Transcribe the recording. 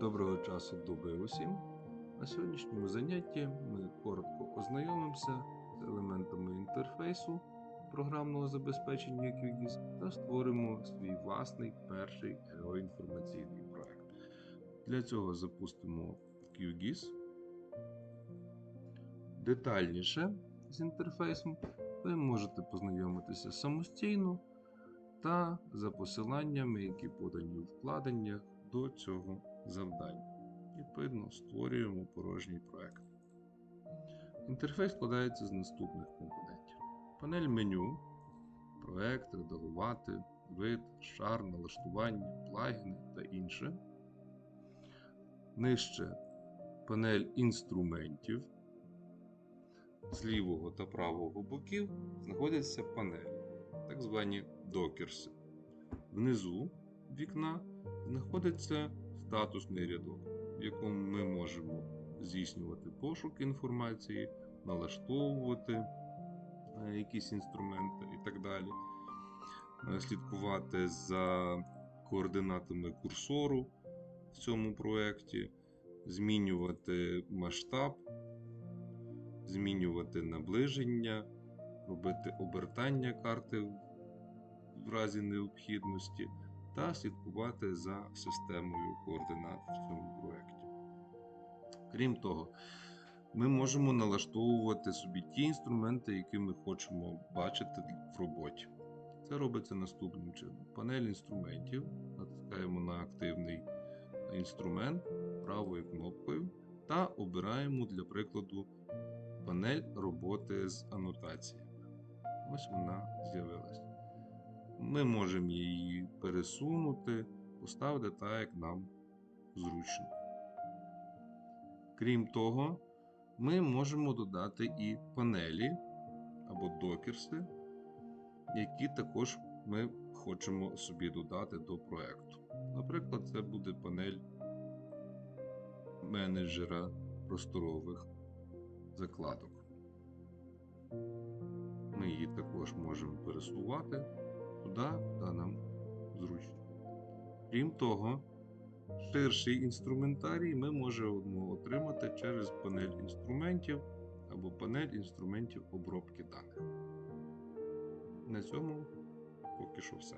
Доброго часу доби усім. На сьогоднішньому занятті ми коротко ознайомимося з елементами інтерфейсу програмного забезпечення QGIS та створимо свій власний перший геоінформаційний проект. Для цього запустимо QGIS. Детальніше з інтерфейсом ви можете познайомитися самостійно та за посиланнями, які подані у вкладеннях до цього завдання. Відповідно, створюємо порожній проект. Інтерфейс складається з наступних компонентів: панель меню, проект, редагувати, вид, шар, налаштування, плагіни та інше. Нижче панель інструментів. З лівого та правого боків знаходяться панелі, так звані докерси. Внизу вікна знаходиться статусний рядок, в якому ми можемо здійснювати пошук інформації, налаштовувати е, якісь інструменти і так далі, Е, слідкувати за координатами курсору в цьому проєкті, змінювати масштаб, змінювати наближення, робити обертання карти в разі необхідності та слідкувати за системою координат в цьому проєкті. Крім того, ми можемо налаштовувати собі ті інструменти, які ми хочемо бачити в роботі. Це робиться наступним чином: панель інструментів. Натискаємо на активний інструмент правою кнопкою та обираємо для прикладу панель роботи з анотаціями. Ось вона з'явилася. Ми можемо її пересунути, поставити так, як нам зручно. Крім того, ми можемо додати і панелі або докерси, які також ми хочемо собі додати до проєкту. Наприклад, це буде панель менеджера просторових закладок. Ми її також можемо пересувати туди, куди нам зручно. Крім того, ширший інструментарій ми можемо отримати через панель інструментів або панель інструментів обробки даних. На цьому поки що все.